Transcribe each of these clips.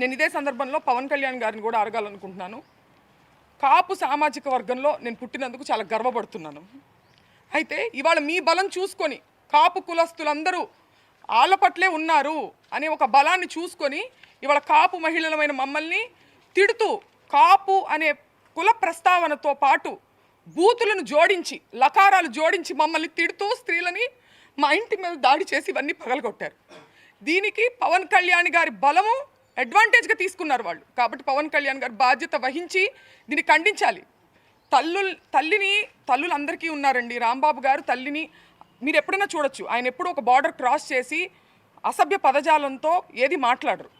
నేను ఇదే సందర్భంలో పవన్ కళ్యాణ్ గారిని కూడా అడగాలనుకుంటున్నాను. కాపు సామాజిక వర్గంలో నేను పుట్టినందుకు చాలా గర్వపడుతున్నాను. అయితే ఇవాళ మీ బలం చూసుకొని కాపు కులస్తులందరూ వాళ్ళ పట్లే ఉన్నారు అనే ఒక బలాన్ని చూసుకొని ఇవాళ కాపు మహిళలమైన మమ్మల్ని తిడుతూ కాపు అనే కుల ప్రస్తావనతో పాటు బూతులను జోడించి లకారాలు జోడించి మమ్మల్ని తిడుతూ స్త్రీలని మా ఇంటి మీద దాడి చేసి ఇవన్నీ పగలగొట్టారు. దీనికి పవన్ కళ్యాణ్ గారి బలము అడ్వాంటేజ్గా తీసుకున్నారు వాళ్ళు. కాబట్టి పవన్ కళ్యాణ్ గారు బాధ్యత వహించి దీన్ని ఖండించాలి. తల్లు తల్లిని తల్లులు అందరికీ ఉన్నారండి. రాంబాబు గారు తల్లిని మీరు ఎప్పుడైనా చూడొచ్చు. ఆయన ఎప్పుడు ఒక బార్డర్ క్రాస్ చేసి అసభ్య పదజాలంతో ఏది మాట్లాడరు.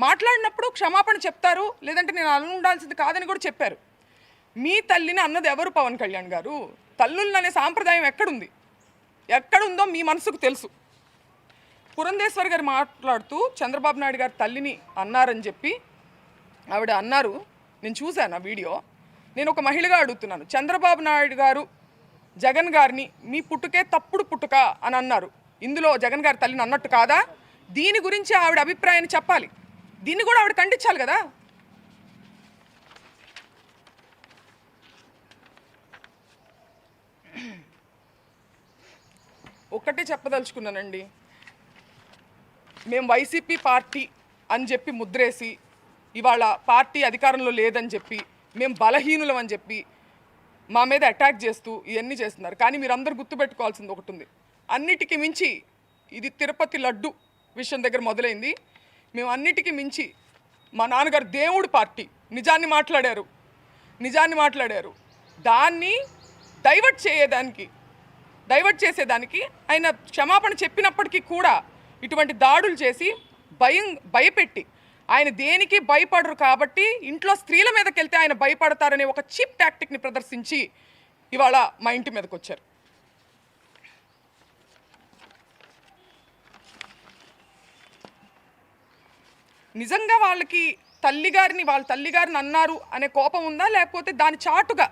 మాట్లాడినప్పుడు క్షమాపణ చెప్తారు. లేదంటే నేను అలా ఉండాల్సింది కాదని కూడా చెప్పారు. మీ తల్లిని అన్నది ఎవరు పవన్ కళ్యాణ్ గారు? తల్లుళ్ళు అనే సాంప్రదాయం ఎక్కడుంది? ఎక్కడుందో మీ మనసుకు తెలుసు. పురంధేశ్వర్ గారు మాట్లాడుతూ చంద్రబాబు నాయుడు గారి తల్లిని అన్నారని చెప్పి ఆవిడ అన్నారు. నేను చూశాను ఆ వీడియో. నేను ఒక మహిళగా అడుగుతున్నాను. చంద్రబాబు నాయుడు గారు జగన్ గారిని మీ పుట్టుకే తప్పుడు పుట్టుక అని అన్నారు. ఇందులో జగన్ గారి తల్లిని అన్నట్టు కాదా? దీని గురించి ఆవిడ అభిప్రాయాన్ని చెప్పాలి. దీన్ని కూడా ఆవిడ ఖండించాలి కదా? ఒక్కటే చెప్పదలుచుకున్నానండి. మేము వైసీపీ పార్టీ అని చెప్పి ముద్రేసి ఇవాళ పార్టీ అధికారంలో లేదని చెప్పి మేము బలహీనులం అని చెప్పి మా మీద అటాక్ చేస్తూ ఇవన్నీ చేస్తున్నారు. కానీ మీరు అందరు గుర్తుపెట్టుకోవాల్సింది ఒకటి ఉంది అన్నిటికీ మించి ఇది తిరుపతి లడ్డు విషయం దగ్గర మొదలైంది. మేము అన్నిటికీ మించి మా నాన్నగారు దేవుడు పార్టీ. నిజాన్ని మాట్లాడారు. నిజాన్ని మాట్లాడారు. దాన్ని డైవర్ట్ చేయడానికి డైవర్ట్ చేసేదానికి ఆయన క్షమాపణ చెప్పినప్పటికీ కూడా ఇటువంటి దాడులు చేసి భయం భయపెట్టి ఆయన దేనికి భయపడరు కాబట్టి ఇంట్లో స్త్రీల మీదకి వెళ్తే ఆయన భయపడతారనే ఒక చీప్ టాక్టిక్ని ప్రదర్శించి ఇవాళ మా ఇంటి మీదకి వచ్చారు నిజంగా వాళ్ళకి తల్లిగారిని వాళ్ళ తల్లిగారిని అన్నారు అనే కోపం ఉందా? లేకపోతే దాని చాటుగా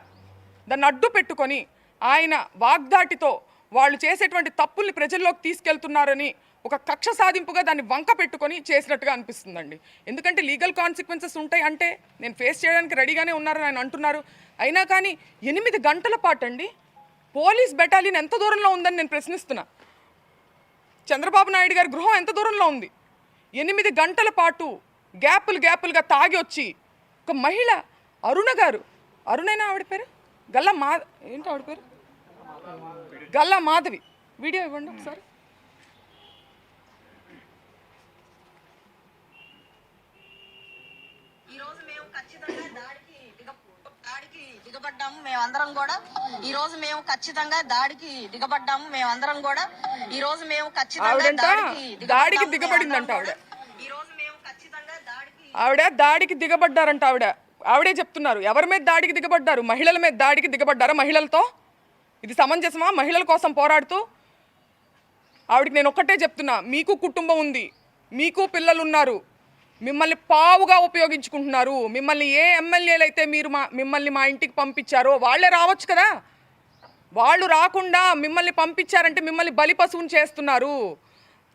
దాన్ని అడ్డు పెట్టుకొని ఆయన వాగ్దాటితో వాళ్ళు చేసేటువంటి తప్పుల్ని ప్రజల్లోకి తీసుకెళ్తున్నారని ఒక కక్ష సాధింపుగా దాన్ని వంక పెట్టుకొని చేసినట్టుగా అనిపిస్తుందండి. ఎందుకంటే లీగల్ కాన్సిక్వెన్సెస్ ఉంటాయి అంటే నేను ఫేస్ చేయడానికి రెడీగానే ఉన్నారని ఆయన అంటున్నారు. అయినా కానీ ఎనిమిది గంటల పాటు అండి పోలీస్ బెటాలియన్ ఎంత దూరంలో ఉందని నేను ప్రశ్నిస్తున్నా. చంద్రబాబు నాయుడు గారి గృహం ఎంత దూరంలో ఉంది? ఎనిమిది గంటల పాటు గ్యాపులు గ్యాపులుగా తాగి వచ్చి ఒక మహిళ అరుణ గారు. అరుణైనా ఆవిడ పేరు? గల్లా మా ఏంటి ఆవిడ పేరు? గల్లా మాధవి. వీడియో ఇవ్వండి ఒకసారి. ఈ రోజు మేము ఖచ్చితంగా దాడికి దిగ దాడికి దిగబడ్డాము మేమందరం కూడా. ఈ రోజు మేము ఖచ్చితంగా దాడికి దిగబడ్డాము మేమందరం కూడా. ఈ రోజు మేము ఖచ్చితంగా దాడికి దిగబడిందంట ఆవిడ. కూడా. ఈ రోజు మేము ఖచ్చితంగా దాడికి ఆవిడ దాడికి దిగబడ్డారంట ఆవిడ. ఆవిడే చెప్తున్నారు ఎవరి మీద దాడికి దిగబడ్డారు? మహిళల మీద దాడికి దిగబడ్డారా మహిళలతో? ఇది సమంజసమా? మహిళల కోసం పోరాడుతూ? ఆవిడకి నేను ఒక్కటే చెప్తున్నా మీకు కుటుంబం ఉంది మీకు పిల్లలు ఉన్నారు మిమ్మల్ని పావుగా ఉపయోగించుకుంటున్నారు మిమ్మల్ని ఏ ఎమ్మెల్యేలు అయితే మీరు మా మిమ్మల్ని మా ఇంటికి పంపించారో వాళ్ళే రావచ్చు కదా? వాళ్ళు రాకుండా మిమ్మల్ని పంపించారంటే మిమ్మల్ని బలి పశువుని చేస్తున్నారు.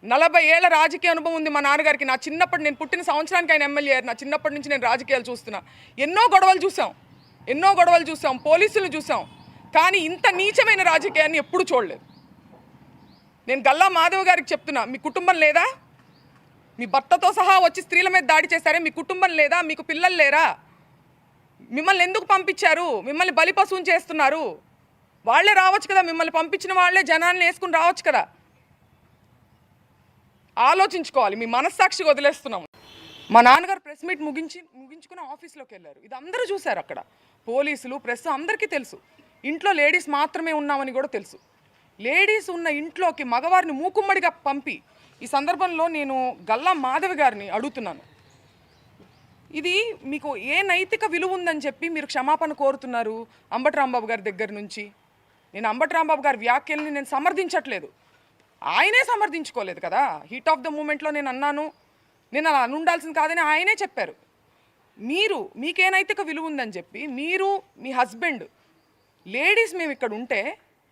నలభై ఏళ్ళ రాజకీయ అనుభవం ఉంది మా నాన్నగారికి. నా చిన్నప్పటి నేను పుట్టిన సంవత్సరానికి ఆయన ఎమ్మెల్యే నా చిన్నప్పటి నుంచి నేను రాజకీయాలు చూస్తున్నా. ఎన్నో గొడవలు చూసాం ఎన్నో గొడవలు చూసాం పోలీసులు చూసాం కానీ ఇంత నీచమైన రాజకీయాన్ని ఎప్పుడు చూడలేదు. నేను గల్లా మాధవ్ గారికి చెప్తున్నా మీ కుటుంబం లేదా? మీ భర్తతో సహా వచ్చి స్త్రీల మీద దాడి చేశారే? మీ కుటుంబం లేదా? మీకు పిల్లలు లేరా? మిమ్మల్ని ఎందుకు పంపించారు? మిమ్మల్ని బలి పశువుని చేస్తున్నారు. వాళ్ళే రావచ్చు కదా మిమ్మల్ని పంపించిన వాళ్ళే జనాన్ని వేసుకుని రావచ్చు కదా. ఆలోచించుకోవాలి మీ మనస్సాక్షి వదిలేస్తున్నాము మా నాన్నగారు ప్రెస్ మీట్ ముగించి ముగించుకుని ఆఫీస్లోకి వెళ్ళారు. ఇది అందరూ చూశారు అక్కడ. పోలీసులు ప్రెస్ అందరికీ తెలుసు. ఇంట్లో లేడీస్ మాత్రమే ఉన్నామని కూడా తెలుసు. లేడీస్ ఉన్న ఇంట్లోకి మగవారిని మూకుమ్మడిగా పంపి ఈ సందర్భంలో నేను గల్లా మాధవి గారిని అడుగుతున్నాను. ఇది మీకు ఏ నైతిక విలువ ఉందని చెప్పి మీరు క్షమాపణ కోరుతున్నారు అంబటి రాంబాబు గారి దగ్గర నుంచి? నేను అంబటి రాంబాబు గారి వ్యాఖ్యల్ని నేను సమర్థించట్లేదు. ఆయనే సమర్థించుకోలేదు కదా? హీట్ ఆఫ్ ద మూమెంట్లో నేను అన్నాను. నేను అలా ఉండాల్సింది కాదని ఆయనే చెప్పారు. మీరు మీకే నైతిక విలువ ఉందని చెప్పి మీరు మీ హస్బెండ్ లేడీస్ మేము ఇక్కడ ఉంటే